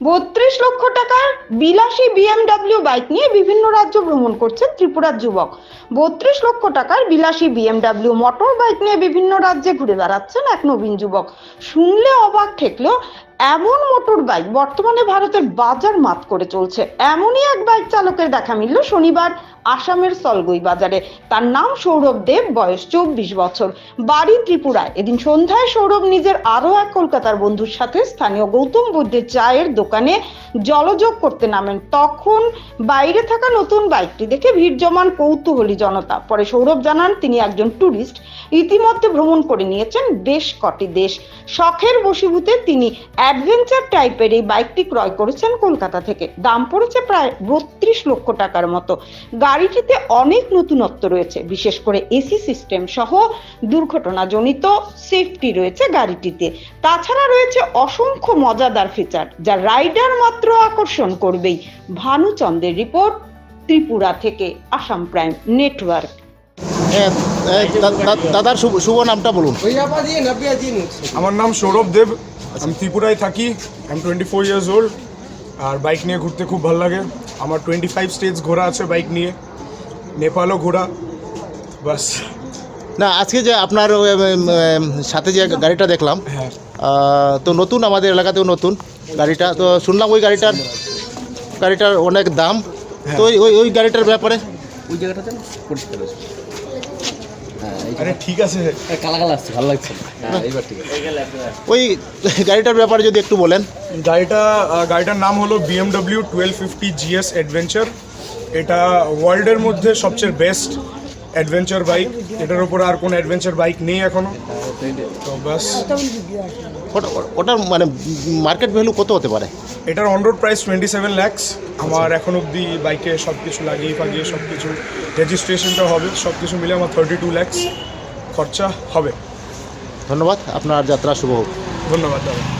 বত্রিশ লক্ষ টাকার বিলাসী বিএমডাব্লিউ বাইক নিয়ে বিভিন্ন রাজ্য ভ্রমণ করছেন ত্রিপুরার যুবক। বত্রিশ লক্ষ টাকার বিলাসী বিএমডাব্লিউ মোটর বাইক নিয়ে বিভিন্ন রাজ্যে ঘুরে বেড়াচ্ছেন এক নবীন যুবক। শুনলে অবাক ঠেকলো এমন মোটর বাইক বর্তমানে ভারতের বাজার মাত করে চলছে। এমনই এক বাইক চালকের দেখা মিলল শনিবার আসামের সলগুই বাজারে। তার নাম সৌরভ দেব, বয়স চব্বিশ বছর। বাড়ি ত্রিপুরায়। এদিন সন্ধ্যায় সৌরভ নিজের আরও এক কলকাতার বন্ধুর সাথে স্থানীয় গৌতম বুদ্ধের চায়ের দোকানে জলযোগ করতে নামেন। তখন বাইরে থাকা নতুন বাইকটি দেখে ভিড় জমান কৌতূহলী জনতা। পরে সৌরভ জানান, তিনি একজন ট্যুরিস্ট ইতিমধ্যে ভ্রমণ করে নিয়েছেন বেশ কটি দেশ। শখের বশীভূতে তিনি অ্যাডভেঞ্চার টাইপের এই বাইকটি ক্রয় করেছেন কলকাতা থেকে। দাম পড়েছে প্রায় বত্রিশ লক্ষ টাকার মতো। গাড়িটিতে অনেক নতুনত্ব রয়েছে বিশেষ করে এসি সিস্টেম সহ দুর্ঘটনাজনিত সেফটি রয়েছে গাড়িটিতে। তাছাড়া রয়েছে অসংখ্য মজাদার ফিচার যা রাইডার মাত্র আকর্ষণ করবেই। ভানুচন্দ্রের রিপোর্ট ত্রিপুরা থেকে আসাম প্রাইম নেটওয়ার্ক। দাদার শুভ নামটা বলুন। আমার নাম সৌরভ দেব। আমি ত্রিপুরায় থাকি I am twenty four years old R bike নিয়ে ঘুরতে খুব ভালো লাগে। আমার টোয়েন্টি ফাইভ স্টেটস ঘোরা আছে বাইক নিয়ে নেপালও ঘোরা বাস। না আজকে যে আপনার সাথে যে গাড়িটা দেখলাম হ্যাঁ। তো নতুন আমাদের এলাকাতেও নতুন গাড়িটা তো শুনলাম ওই গাড়িটার গাড়িটার অনেক দাম। তো ওই ওই- ওই গাড়িটার ব্যাপারে? ওই জায়গাটাতে পরিষ্কার আছে। হ্যাঁ আরে ঠিক আছে। কালা কালা আসছে ভালো লাগছে। হ্যাঁ এইবার ঠিক আছে। ওই গাড়িটার ব্যাপারে যদি একটু বলেন। গাড়িটা গাড়িটার নাম হলো BMW twelve fifty GS adventure এটা ওয়ার্ল্ডের মধ্যে সবচেয়ে বেস্ট অ্যাডভেঞ্চার বাইক এটার উপর আর কোনো অ্যাডভেঞ্চার বাইক নেই এখনও। তো বাস ওটা- ওটার মানে মার্কেট ভ্যালু কত হতে পারে? এটার on road price twenty seven lakhs আমার এখন অবধি বাইকে সব কিছু লাগিয়ে ফাগিয়ে সব কিছু রেজিস্ট্রেশনটা হবে সব কিছু মিলে আমার থার্টি টু ল্যাক্স খরচা হবে। ধন্যবাদ আপনার যাত্রা শুভ হোক। ধন্যবাদ দাদা।